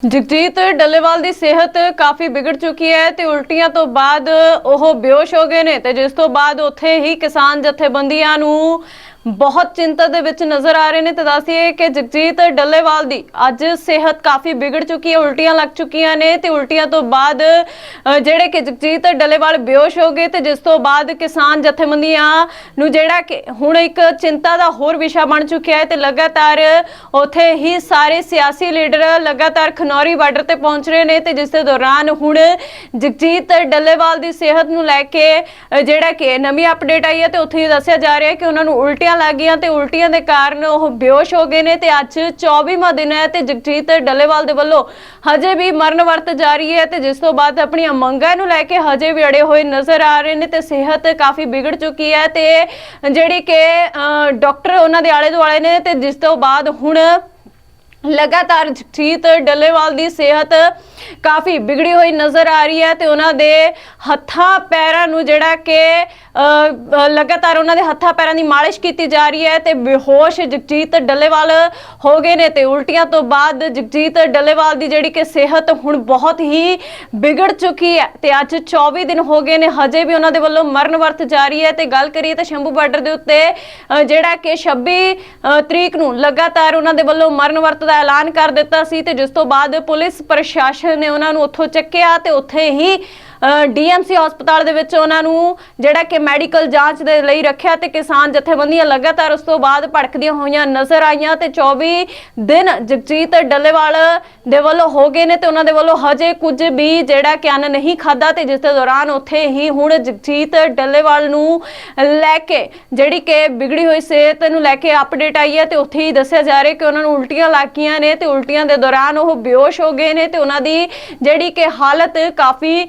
ਜਗਜੀਤ ਡੱਲੇਵਾਲ ਦੀ ਸਿਹਤ ਕਾਫੀ ਵਿਗੜ ਚੁੱਕੀ ਹੈ ਤੇ ਉਲਟੀਆਂ ਤੋਂ ਬਾਅਦ ਉਹ ਬੇਹੋਸ਼ ਹੋ ਗਏ ਨੇ ਤੇ ਜਿਸ ਤੋਂ ਬਾਅਦ ਉੱਥੇ ਹੀ ਕਿਸਾਨ ਜਥੇਬੰਦੀਆਂ ਨੂੰ ਬਹੁਤ ਚਿੰਤਾ ਦੇ ਵਿੱਚ ਨਜ਼ਰ ਆ ਰਹੇ ਨੇ। ਤੇ ਦੱਸੀਏ ਕਿ ਜਗਜੀਤ ਡੱਲੇਵਾਲ ਦੀ ਅੱਜ ਸਿਹਤ ਕਾਫੀ ਵਿਗੜ ਚੁੱਕੀ ਹੈ, ਉਲਟੀਆਂ ਲੱਗ ਚੁੱਕੀਆਂ ਨੇ ਤੇ ਉਲਟੀਆਂ ਤੋਂ ਬਾਅਦ ਜਿਹੜੇ ਕਿ ਜਗਜੀਤ ਡੱਲੇਵਾਲ ਬੇਹੋਸ਼ ਹੋ ਗਏ ਤੇ ਜਿਸ ਤੋਂ ਬਾਅਦ ਕਿਸਾਨ ਜਥੇਬੰਦੀਆਂ ਨੂੰ ਜਿਹੜਾ ਕਿ ਹੁਣ ਇੱਕ ਚਿੰਤਾ ਦਾ ਹੋਰ ਵਿਸ਼ਾ ਬਣ ਚੁੱਕਿਆ ਹੈ ਤੇ ਲਗਾਤਾਰ ਉੱਥੇ ਹੀ ਸਾਰੇ ਸਿਆਸੀ ਲੀਡਰ ਲਗਾਤਾਰ ਖਨੌਰੀ ਬਾਰਡਰ ਤੇ ਪਹੁੰਚ ਰਹੇ ਨੇ ਤੇ ਜਿਸ ਦੇ ਦੌਰਾਨ ਹੁਣ ਜਗਜੀਤ ਡੱਲੇਵਾਲ ਦੀ ਸਿਹਤ ਨੂੰ ਲੈ ਕੇ ਜਿਹੜਾ ਕਿ ਨਵੀਂ ਅਪਡੇਟ ਆਈ ਹੈ ਤੇ ਉੱਥੇ ਹੀ ਦੱਸਿਆ ਜਾ ਰਿਹਾ ਹੈ ਕਿ ਉਹਨਾਂ ਨੂੰ ਉਲਟੀਆਂ ਲੱਗ ਗਈਆਂ ਤੇ ਉਲਟੀਆਂ ਦੇ ਕਾਰਨ ਉਹ ਬੇਹੋਸ਼ ਹੋ ਗਏ ਨੇ ਤੇ ਅੱਜ 24ਵਾਂ ਦਿਨ ਹੈ ਤੇ ਜਗਜੀਤ ਡੱਲੇਵਾਲ ਦੇ ਵੱਲੋਂ ਹਜੇ ਵੀ ਮਰਨ ਵਰਤ ਜਾਰੀ ਹੈ ਤੇ ਜਿਸ ਤੋਂ ਬਾਅਦ ਆਪਣੀਆਂ ਮੰਗਾਂ ਨੂੰ ਲੈ ਕੇ ਹਜੇ ਵੀ ਅੜੇ ਹੋਏ ਨਜ਼ਰ ਆ ਰਹੇ ਨੇ ਤੇ ਸਿਹਤ ਕਾਫੀ ਵਿਗੜ ਚੁੱਕੀ ਹੈ ਤੇ ਜਿਹੜੀ ਕਿ ਡਾਕਟਰ ਉਹਨਾਂ ਦੇ ਆਲੇ ਦੁਆਲੇ ਨੇ ਤੇ ਜਿਸ ਤੋਂ ਬਾਅਦ ਹੁਣ ਲਗਾਤਾਰ ਜਗਜੀਤ ਡੱਲੇਵਾਲ ਦੀ ਸਿਹਤ ਕਾਫੀ ਵਿਗੜੀ ਹੋਈ ਨਜ਼ਰ ਆ ਰਹੀ ਹੈ ਤੇ ਉਹਨਾਂ ਦੇ ਹੱਥਾਂ ਪੈਰਾਂ ਨੂੰ ਜਿਹੜਾ ਕਿ ਲਗਾਤਾਰ ਉਹਨਾਂ ਦੇ ਹੱਥਾਂ ਪੈਰਾਂ ਦੀ ਮਾਲਿਸ਼ ਕੀਤੀ ਜਾ ਰਹੀ ਹੈ ਤੇ ਬੇਹੋਸ਼ ਜਗਜੀਤ ਡੱਲੇਵਾਲ ਹੋ ਗਏ ਨੇ ਤੇ ਉਲਟੀਆਂ ਤੋਂ ਬਾਅਦ ਜਗਜੀਤ ਡੱਲੇਵਾਲ ਦੀ ਜਿਹੜੀ ਕਿ ਸਿਹਤ ਹੁਣ ਬਹੁਤ ਹੀ ਵਿਗੜ ਚੁੱਕੀ ਹੈ ਤੇ ਅੱਜ 24 ਦਿਨ ਹੋ ਗਏ ਨੇ, ਹਜੇ ਵੀ ਉਹਨਾਂ ਦੇ ਵੱਲੋਂ ਮਰਨ ਵਰਤ ਜਾਰੀ ਹੈ ਤੇ ਗੱਲ ਕਰੀਏ ਤਾਂ ਸ਼ੰਭੂ ਬਾਰਡਰ ਦੇ ਉੱਤੇ ਜਿਹੜਾ ਕਿ 26 ਤਰੀਕ ਨੂੰ ਲਗਾਤਾਰ ਉਹਨਾਂ ਦੇ ਵੱਲੋਂ ਮਰਨ ਵਰਤ ਦਾ ਐਲਾਨ ਕਰ ਦਿੱਤਾ ਸੀ ਤੇ ਜਿਸ ਤੋਂ ਬਾਅਦ ਪੁਲਿਸ ਪ੍ਰਸ਼ਾਸਨ ਨੇ ਉਹਨਾਂ ਨੂੰ ਉੱਥੋਂ ਚੱਕਿਆ ਤੇ ਉੱਥੇ ਹੀ ਡੀਐਮਸੀ ਹਸਪਤਾਲ ਦੇ ਵਿੱਚ ਉਹਨਾਂ ਨੂੰ ਜਿਹੜਾ ਕਿ ਮੈਡੀਕਲ ਜਾਂਚ ਦੇ ਲਈ ਰੱਖਿਆ ਤੇ ਕਿਸਾਨ ਜਥੇਬੰਦੀਆਂ ਲਗਾਤਾਰ ਉਸ ਤੋਂ ਬਾਅਦ ਭੜਕਦੀਆਂ ਹੋਈਆਂ ਨਜ਼ਰ ਆਈਆਂ ਤੇ 24 ਦਿਨ ਜਗਜੀਤ ਡੱਲੇਵਾਲ ਦੇ ਵੱਲੋਂ ਹੋ ਗਏ ਨੇ ਤੇ ਉਹਨਾਂ ਦੇ ਵੱਲੋਂ ਹਜੇ ਕੁਝ ਵੀ ਜਿਹੜਾ ਕਿ ਅੰਨ ਨਹੀਂ ਖਾਦਾ ਤੇ ਜਿਸ ਦੇ ਦੌਰਾਨ ਉੱਥੇ ਹੀ ਹੁਣ ਜਗਜੀਤ ਡੱਲੇਵਾਲ ਨੂੰ ਲੈ ਕੇ ਜਿਹੜੀ ਕਿ ਵਿਗੜੀ ਹੋਈ ਸਿਹਤ ਨੂੰ ਲੈ ਕੇ ਅਪਡੇਟ ਆਈ ਹੈ ਤੇ ਉੱਥੇ ਹੀ ਦੱਸਿਆ ਜਾ ਰਿਹਾ ਕਿ ਉਹਨਾਂ ਨੂੰ ਉਲਟੀਆਂ ਲੱਗ ਗਈਆਂ ਨੇ ਤੇ ਉਲਟੀਆਂ ਦੇ ਦੌਰਾਨ ਉਹ ਬੇਹੋਸ਼ ਹੋ ਗਏ ਨੇ ਤੇ ਉਹਨਾਂ ਦੀ ਜਿਹੜੀ ਕਿ ਹਾਲਤ ਕਾਫੀ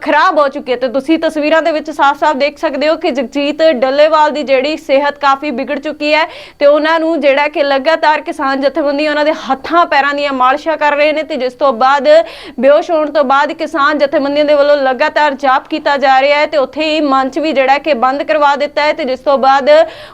ਖਰਾਬ ਹੋ ਚੁੱਕੀ ਹੈ ਤੇ ਤੁਸੀਂ ਤਸਵੀਰਾਂ ਦੇ ਵਿੱਚ ਸਾਫ਼-ਸਾਫ਼ ਦੇਖ ਸਕਦੇ ਹੋ ਕਿ ਜਗਜੀਤ ਡੱਲੇਵਾਲ ਦੀ ਜਿਹੜੀ ਸਿਹਤ ਕਾਫੀ ਬਿਗੜ ਚੁੱਕੀ ਹੈ ਤੇ ਉਹਨਾਂ ਨੂੰ ਜਿਹੜਾ ਕਿ ਲਗਾਤਾਰ ਕਿਸਾਨ ਜਥੇਬੰਦੀ ਉਹਨਾਂ ਦੇ ਹੱਥਾਂ ਪੈਰਾਂ ਦੀਆਂ ਮਾਲਿਸ਼ਾਂ ਕਰ ਰਹੇ ਨੇ ਤੇ ਜਿਸ ਤੋਂ ਬਾਅਦ ਬੇਹੋਸ਼ ਹੋਣ ਤੋਂ ਬਾਅਦ ਕਿਸਾਨ ਜਥੇਬੰਦੀਆਂ ਦੇ ਵੱਲੋਂ ਲਗਾਤਾਰ ਜਾਪ ਕੀਤਾ ਜਾ ਰਿਹਾ ਹੈ ਤੇ ਉੱਥੇ ਹੀ ਮੰਚ ਵੀ ਜਿਹੜਾ ਕਿ ਬੰਦ ਕਰਵਾ ਦਿੱਤਾ ਹੈ ਤੇ ਜਿਸ ਤੋਂ ਬਾਅਦ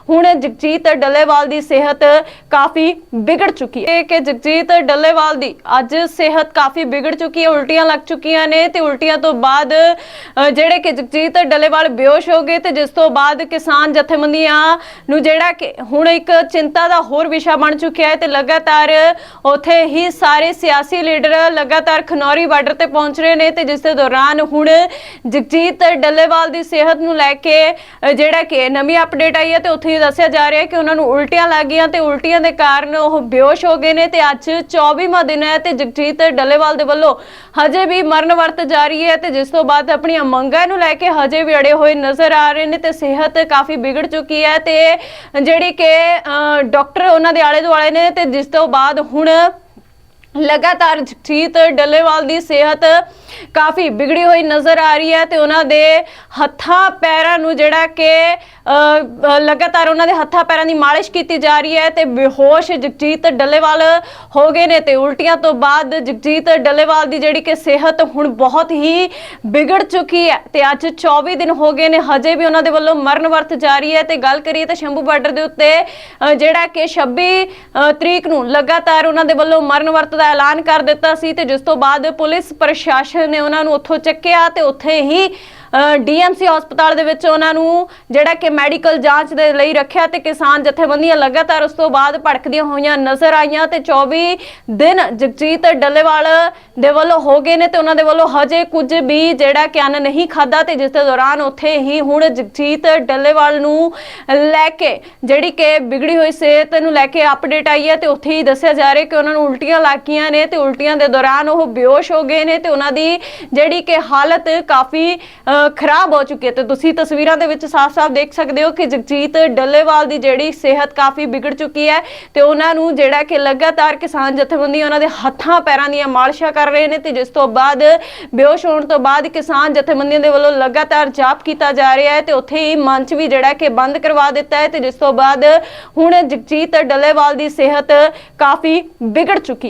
ਹੁਣ ਜਗਜੀਤ ਡੱਲੇਵਾਲ ਦੀ ਸਿਹਤ ਕਾਫੀ ਵਿਗੜ ਚੁੱਕੀ ਹੈ। ਕਿ ਜਗਜੀਤ ਡੱਲੇਵਾਲ ਦੀ ਅੱਜ ਸਿਹਤ ਕਾਫੀ ਵਿਗੜ ਚੁੱਕੀ ਹੈ, ਉਲਟੀਆਂ ਲੱਗ ਚੁੱਕੀਆਂ ਨੇ ਤੇ ਉਲਟੀਆਂ ਤੋਂ ਬਾਅਦ ਅ, ਜਿਹੜੇ ਕਿ ਜਗਜੀਤ ਡੱਲੇਵਾਲ ਬੇਹੋਸ਼ ਹੋ ਗਏ ਤੇ ਜਿਸ ਤੋਂ ਬਾਅਦ ਕਿਸਾਨ ਜਥੇਬੰਦੀਆਂ ਨੂੰ ਜਿਹੜਾ ਕਿ ਹੁਣ ਇੱਕ ਚਿੰਤਾ ਦਾ ਹੋਰ ਵਿਸ਼ਾ ਬਣ ਚੁੱਕਿਆ ਹੈ ਤੇ ਲਗਾਤਾਰ ਉੱਥੇ ਹੀ ਸਾਰੇ ਸਿਆਸੀ ਲੀਡਰ ਲਗਾਤਾਰ ਖਨੌਰੀ ਬਾਰਡਰ ਤੇ ਪਹੁੰਚ ਰਹੇ ਨੇ ਤੇ ਜਿਸ ਦੇ ਦੌਰਾਨ ਹੁਣ ਜਗਜੀਤ ਡੱਲੇਵਾਲ ਦੀ ਸਿਹਤ ਨੂੰ ਲੈ ਕੇ ਜਿਹੜਾ ਕਿ ਨਵੀਂ ਅਪਡੇਟ ਆਈ ਹੈ ਤੇ ਉੱਥੇ ਦੱਸਿਆ ਜਾ ਰਿਹਾ ਹੈ ਕਿ ਉਹਨਾਂ ਨੂੰ ਉਲਟੀਆਂ ਲੱਗ ਗਈਆਂ ਤੇ ਉਲਟੀਆਂ ਦੇ ਕਾਰਨ ਉਹ ਬੇਹੋਸ਼ ਹੋ ਗਏ ਨੇ ਤੇ ਅੱਜ 24ਵਾਂ ਦਿਨ ਹੈ ਤੇ ਜਗਜੀਤ ਡੱਲੇਵਾਲ ਦੇ ਵੱਲੋਂ ਹਜੇ ਵੀ ਮਰਨ ਵਰਤ ਜਾਰੀ ਹੈ ਤੇ ਜਿਸ ਤੋਂ ਬਾਅਦ ਆਪਣੀਆਂ ਮੰਗਾਂ ਨੂੰ ਲੈ ਕੇ ਹਜੇ ਵੀ ਅੜੇ ਹੋਏ ਨਜ਼ਰ ਆ ਰਹੇ ਨੇ ਤੇ ਸਿਹਤ ਕਾਫੀ ਵਿਗੜ ਚੁੱਕੀ ਹੈ ਤੇ ਜਿਹੜੀ ਕਿ ਡਾਕਟਰ ਉਹਨਾਂ ਦੇ ਆਲੇ ਦੁਆਲੇ ਨੇ ਤੇ ਜਿਸ ਤੋਂ ਬਾਅਦ ਹੁਣ ਲਗਾਤਾਰ ਜਗਜੀਤ ਡੱਲੇਵਾਲ ਦੀ ਸਿਹਤ ਕਾਫੀ ਵਿਗੜੀ ਹੋਈ ਨਜ਼ਰ ਆ ਰਹੀ ਹੈ ਤੇ ਉਹਨਾਂ ਦੇ ਹੱਥਾਂ ਪੈਰਾਂ ਨੂੰ ਜਿਹੜਾ ਕਿ ਲਗਾਤਾਰ ਉਹਨਾਂ ਦੇ ਹੱਥਾਂ ਪੈਰਾਂ ਦੀ ਮਾਲਿਸ਼ ਕੀਤੀ ਜਾ ਰਹੀ ਹੈ ਤੇ ਬੇਹੋਸ਼ ਜਗਜੀਤ ਡੱਲੇਵਾਲ ਹੋ ਗਏ ਨੇ ਤੇ ਉਲਟੀਆਂ ਤੋਂ ਬਾਅਦ ਜਗਜੀਤ ਡੱਲੇਵਾਲ ਦੀ ਜਿਹੜੀ ਕਿ ਸਿਹਤ ਹੁਣ ਬਹੁਤ ਹੀ ਵਿਗੜ ਚੁੱਕੀ ਹੈ ਤੇ ਅੱਜ 24 ਦਿਨ ਹੋ ਗਏ ਨੇ, ਹਜੇ ਵੀ ਉਹਨਾਂ ਦੇ ਵੱਲੋਂ ਮਰਨ ਵਰਤ ਜਾਰੀ ਹੈ ਤੇ ਗੱਲ ਕਰੀਏ ਤਾਂ ਸ਼ੰਭੂ ਬਾਰਡਰ ਦੇ ਉੱਤੇ ਜਿਹੜਾ ਕਿ 26 ਤਰੀਕ ਨੂੰ ਲਗਾਤਾਰ ਉਹਨਾਂ ਦੇ ਵੱਲੋਂ ਮਰਨ ਵਰਤ ਦਾ ਐਲਾਨ ਕਰ ਦਿੱਤਾ ਸੀ ਤੇ ਜਿਸ ਤੋਂ ਬਾਅਦ ਪੁਲਿਸ ਪ੍ਰਸ਼ਾਸਨ ਨੇ ਉਹਨਾਂ ਨੂੰ ਉੱਥੋਂ ਚੱਕਿਆ ਤੇ ਉੱਥੇ ਹੀ ਡੀਐਮਸੀ ਹਸਪਤਾਲ ਦੇ ਵਿੱਚ ਉਹਨਾਂ ਨੂੰ ਜਿਹੜਾ ਕਿ ਮੈਡੀਕਲ ਜਾਂਚ ਦੇ ਲਈ ਰੱਖਿਆ ਤੇ ਕਿਸਾਨ ਜਥੇਬੰਦੀਆਂ ਲਗਾਤਾਰ ਉਸ ਤੋਂ ਬਾਅਦ ਭੜਕਦੀਆਂ ਹੋਈਆਂ ਨਜ਼ਰ ਆਈਆਂ ਤੇ 24 ਦਿਨ ਜਗਜੀਤ ਡੱਲੇਵਾਲ ਦੇ ਵੱਲੋਂ ਹੋ ਗਏ ਨੇ ਤੇ ਉਹਨਾਂ ਦੇ ਵੱਲੋਂ ਹਜੇ ਕੁਝ ਵੀ ਜਿਹੜਾ ਕਿ ਅੰਨ ਨਹੀਂ ਖਾਦਾ ਤੇ ਜਿਸ ਦੇ ਦੌਰਾਨ ਉੱਥੇ ਹੀ ਹੁਣ ਜਗਜੀਤ ਡੱਲੇਵਾਲ ਨੂੰ ਲੈ ਕੇ ਜਿਹੜੀ ਕਿ ਵਿਗੜੀ ਹੋਈ ਸਿਹਤ ਨੂੰ ਲੈ ਕੇ ਅਪਡੇਟ ਆਈ ਹੈ ਤੇ ਉੱਥੇ ਹੀ ਦੱਸਿਆ ਜਾ ਰਿਹਾ ਕਿ ਉਹਨਾਂ ਨੂੰ ਉਲਟੀਆਂ ਲੱਗ ਗਈਆਂ ਨੇ ਤੇ ਉਲਟੀਆਂ ਦੇ ਦੌਰਾਨ ਉਹ ਬੇਹੋਸ਼ ਹੋ ਗਏ ਨੇ ਤੇ ਉਹਨਾਂ ਦੀ ਜਿਹੜੀ ਕਿ ਹਾਲਤ ਕਾਫੀ ਖਰਾਬ ਹੋ ਚੁੱਕੀ ਹੈ ਤੇ ਤੁਸੀਂ ਤਸਵੀਰਾਂ ਦੇ ਵਿੱਚ ਸਾਫ਼-ਸਾਫ਼ ਦੇਖ ਸਕਦੇ ਹੋ ਕਿ ਜਗਜੀਤ ਡੱਲੇਵਾਲ ਦੀ ਜਿਹੜੀ ਸਿਹਤ ਕਾਫੀ ਵਿਗੜ ਚੁੱਕੀ ਹੈ ਤੇ ਉਹਨਾਂ ਨੂੰ ਜਿਹੜਾ ਕਿ ਲਗਾਤਾਰ ਕਿਸਾਨ ਜਥੇਬੰਦੀਆਂ ਉਹਨਾਂ ਦੇ ਹੱਥਾਂ ਪੈਰਾਂ ਦੀਆਂ ਮਾਲਿਸ਼ਾਂ ਕਰ ਰਹੇ ਨੇ ਤੇ ਜਿਸ ਤੋਂ ਬਾਅਦ ਬੇਹੋਸ਼ ਹੋਣ ਤੋਂ ਬਾਅਦ ਕਿਸਾਨ ਜਥੇਬੰਦੀਆਂ ਦੇ ਵੱਲੋਂ ਲਗਾਤਾਰ ਜਾਪ ਕੀਤਾ ਜਾ ਰਿਹਾ ਹੈ ਤੇ ਉੱਥੇ ਹੀ ਮੰਚ ਵੀ ਜਿਹੜਾ ਕਿ ਬੰਦ ਕਰਵਾ ਦਿੱਤਾ ਹੈ ਤੇ ਜਿਸ ਤੋਂ ਬਾਅਦ ਹੁਣ ਜਗਜੀਤ ਡੱਲੇਵਾਲ ਦੀ ਸਿਹਤ ਕਾਫੀ ਵਿਗੜ ਚੁੱਕੀ